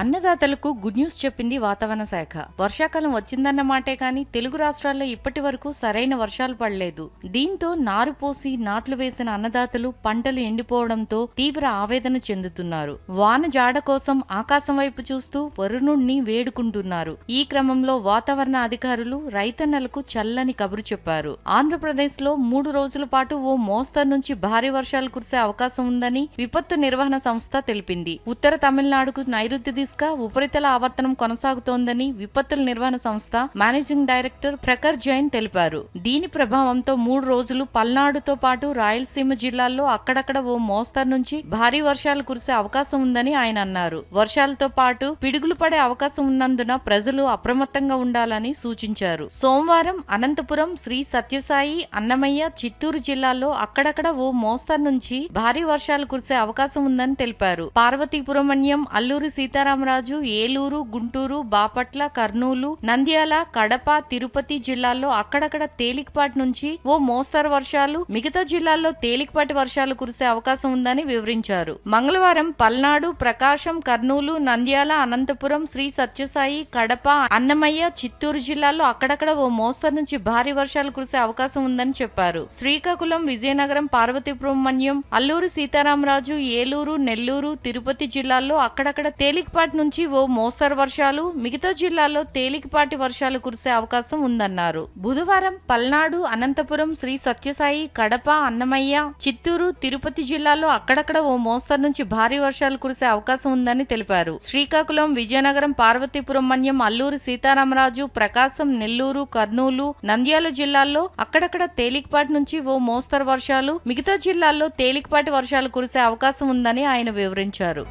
అన్నదాతలకు good news చెప్పింది వాతావరణ శాఖ. వర్షాకాలం వచ్చిందన్న మాటే కానీ తెలుగు రాష్ట్రాల్లో ఇప్పటి వరకు సరైన వర్షాలు పడలేదు. దీంతో నారు పోసి నాట్లు వేసిన అన్నదాతలు పంటలు ఎండిపోవడంతో తీవ్ర ఆవేదన చెందుతున్నారు. వాన జాడ కోసం ఆకాశం వైపు చూస్తూ వరుణుణ్ణి వేడుకుంటున్నారు. ఈ క్రమంలో వాతావరణ అధికారులు రైతన్నలకు చల్లని కబురు చెప్పారు. ఆంధ్రప్రదేశ్లో మూడు రోజుల పాటు ఓ మోస్తరు నుంచి భారీ వర్షాలు కురిసే అవకాశం ఉందని విపత్తు నిర్వహణ సంస్థ తెలిపింది. ఉత్తర తమిళనాడుకు నైరుతి దిశగా ఉపరితల ఆవర్తనం కొనసాగుతోందని విపత్తుల నిర్వహణ సంస్థ మేనేజింగ్ డైరెక్టర్ ప్రఖర్ జైన్ తెలిపారు. దీని ప్రభావంతో మూడు రోజులు పల్నాడుతో పాటు రాయలసీమ జిల్లాల్లో అక్కడక్కడ ఓ మోస్తరు నుంచి భారీ వర్షాలు కురిసే అవకాశం ఉందని ఆయన అన్నారు. వర్షాలతో పాటు పిడుగులు పడే అవకాశం ఉన్నందున ప్రజలు అప్రమత్తంగా ఉండాలని సూచించారు. సోమవారం అనంతపురం శ్రీ సత్యసాయి అన్నమయ్య చిత్తూరు జిల్లాల్లో అక్కడక్కడ ఓ మోస్తరు నుంచి భారీ వర్షాలు కురిసే అవకాశం ఉందని తెలిపారు. పార్వతీపురమణ్యం అల్లూరి సీతారామరాజు ఏలూరు గుంటూరు బాపట్ల కర్నూలు నంద్యాల కడప తిరుపతి జిల్లాల్లో అక్కడక్కడ తేలికపాటి నుంచి ఓ మోస్తరు వర్షాలు మిగతా జిల్లాల్లో తేలికపాటి వర్షాలు కురిసే అవకాశం ఉందని వివరించారు. మంగళవారం పల్నాడు ప్రకాశం కర్నూలు నంద్యాల అనంతపురం శ్రీ సత్యసాయి కడప అన్నమయ్య చిత్తూరు జిల్లాల్లో అక్కడక్కడ ఓ మోస్తరు నుంచి భారీ వర్షాలు కురిసే అవకాశం ఉందని చెప్పారు. శ్రీకాకుళం విజయనగరం పార్వతీపురమణ్యం అల్లూరు సీతారామరాజు ఏలూరు నెల్లూరు తిరుపతి జిల్లాల్లో అక్కడక్కడ తేలికపాటి నుంచి ఓ మోస్తరు వర్షాలు మిగతా జిల్లాల్లో తేలికపాటి వర్షాలు కురిసే అవకాశం ఉందన్నారు. బుధవారం పల్నాడు అనంతపురం శ్రీ సత్యసాయి కడప అన్నమయ్య చిత్తూరు తిరుపతి జిల్లాల్లో అక్కడక్కడ ఓ మోస్తరు నుంచి భారీ వర్షాలు కురిసే అవకాశం ఉందని తెలిపారు. శ్రీకాకుళం విజయనగరం పార్వతీపురం మన్యం అల్లూరు సీతారామరాజు ప్రకాశం నెల్లూరు కర్నూలు నంద్యాల జిల్లాల్లో అక్కడక్కడ తేలికపాటి నుంచి ఓ మోస్తరు వర్షాలు మిగతా జిల్లాల్లో తేలికపాటి వర్షాలు కురిసే అవకాశం ఉందని ఆయన వివరించారు.